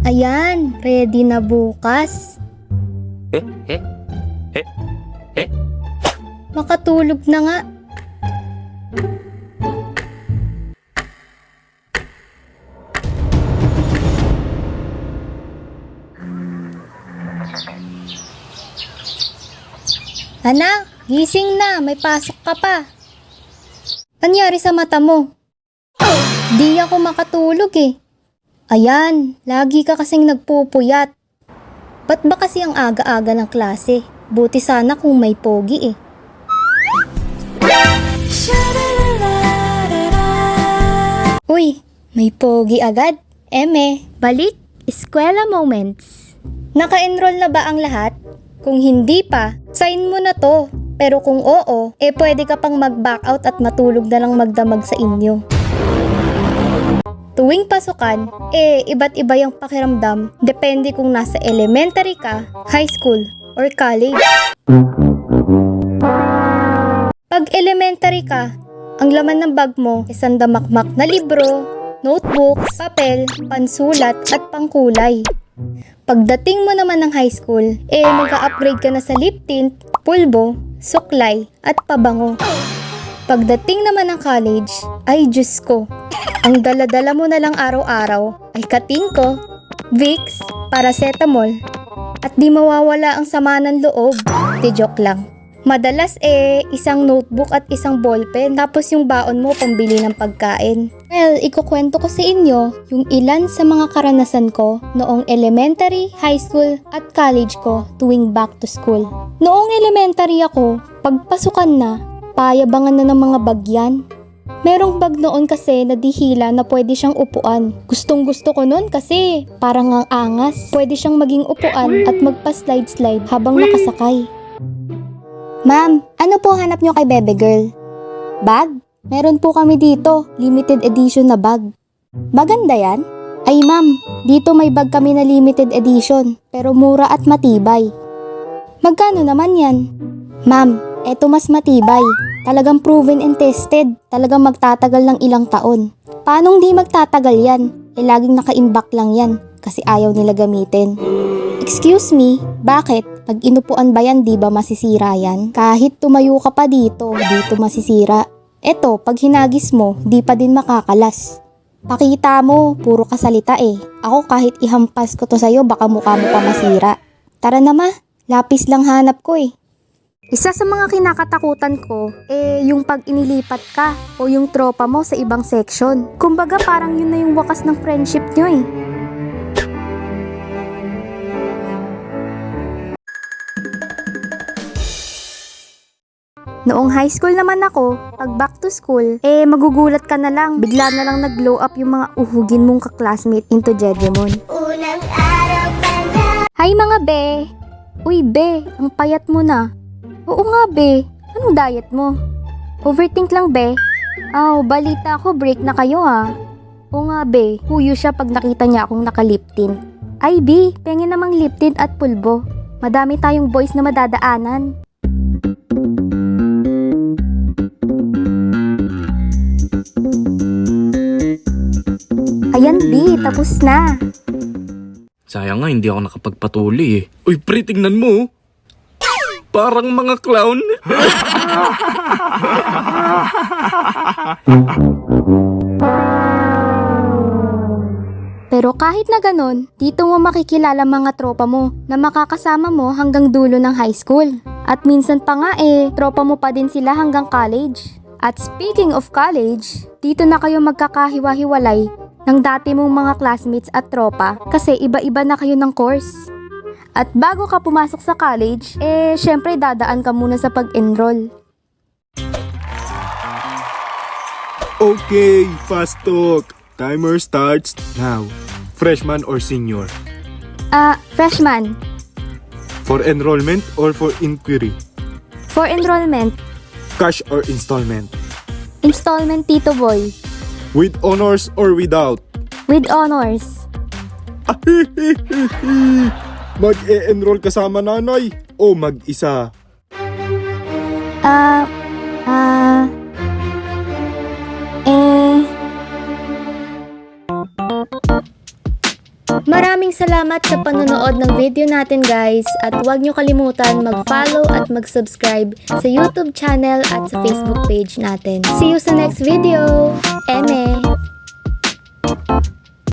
Ayan, ready na bukas. Eh, eh, eh. Makatulog na nga. Anak, gising na. May pasok ka pa. Anyari sa mata mo? Di ako makatulog eh. Ayan, lagi ka kasing nagpupuyat. Ba't ba kasi ang aga-aga ng klase? Buti sana kung may pogi eh. Uy, may pogi agad. Eme, balik, eskwela moments. Naka-enroll na ba ang lahat? Kung hindi pa, sign mo na to. Pero kung oo, eh pwede ka pang mag-back out at matulog na lang magdamag sa inyo. Tuwing pasukan, eh iba't iba yung pakiramdam depende kung nasa elementary ka, high school, or college. Pag elementary ka, ang laman ng bag mo ay sandamakmak na libro, notebooks, papel, pansulat at pangkulay. Pagdating mo naman ng high school, eh mag-upgrade ka na sa lip tint, pulbo, suklay at pabango. Pagdating naman ng college, ay Diyos ko, ang daladala mo na lang araw-araw ay katingko, Vicks, paracetamol, at di mawawala ang sama ng loob. Di joke lang. Madalas eh, isang notebook at isang ballpen tapos yung baon mo pambili ng pagkain. Well, ikukwento ko sa inyo yung ilan sa mga karanasan ko noong elementary, high school at college ko tuwing back to school. Noong elementary ako, pagpasukan na, payabangan na ng mga bagyan. Merong bag noon kasi na dihila na pwede siyang upuan. Gustong gusto ko noon kasi parang ang angas. Pwede siyang maging upuan at magpa-slide-slide habang nakasakay. Ma'am, ano po hanap nyo kay Bebe Girl? Bag? Meron po kami dito, limited edition na bag. Maganda yan? Ay ma'am, dito may bag kami na limited edition, pero mura at matibay. Magkano naman yan? Ma'am, eto mas matibay. Talagang proven and tested. Talagang magtatagal ng ilang taon. Paanong di magtatagal yan? Eh laging naka-imbak lang yan kasi ayaw nila gamitin. Excuse me, bakit? Pag inupuan ba yan, di ba masisira yan? Kahit tumayo ka pa dito, dito masisira. Eto, pag hinagis mo, di pa din makakalas. Pakita mo, puro kasalita eh. Ako kahit ihampas ko to sa'yo, baka mukha mo pa masira. Tara na ma, lapis lang hanap ko eh. Isa sa mga kinakatakutan ko, eh yung pag inilipat ka o yung tropa mo sa ibang section. Kumbaga parang yun na yung wakas ng friendship nyo eh. Noong high school naman ako, pag back to school, eh magugulat ka na lang. Bigla na lang nag-glow up yung mga uhugin mong kaklasmate into Jejemon. Unang araw pa lang Hi mga be! Uy be, ang payat mo na. Oo nga be, anong diet mo? Overthink lang be. Aw, balita ko break na kayo ha. Oo nga be, huyo siya pag nakita niya akong nakalip tint. Ay be, pengen namang lip tint at pulbo. Madami tayong boys na madadaanan. Ayan B, tapos na. Sayang nga, hindi ako nakapagpatuloy eh. Uy, pre, tingnan mo. oh. Parang mga clown. Pero kahit na ganun, dito mo makikilala mga tropa mo na makakasama mo hanggang dulo ng high school. At minsan pa nga eh, tropa mo pa din sila hanggang college. At speaking of college, dito na kayo magkakahiwa-hiwalay ng dati mong mga classmates at tropa kasi iba-iba na kayo ng course. At bago ka pumasok sa college, eh syempre dadaan ka muna sa pag-enroll. Okay, fast talk. Timer starts now. Freshman or senior? Ah, freshman, For enrollment or for inquiry? for enrollment, Cash or installment? installment Tito Boy, With honors or without? with honors. Mag-e-enroll kasama nanay o mag-isa? Ah, ah, eh, Maraming salamat sa panonood ng video natin guys at huwag nyo kalimutan mag-follow at mag-subscribe sa YouTube channel at sa Facebook page natin. See you sa next video! Eme!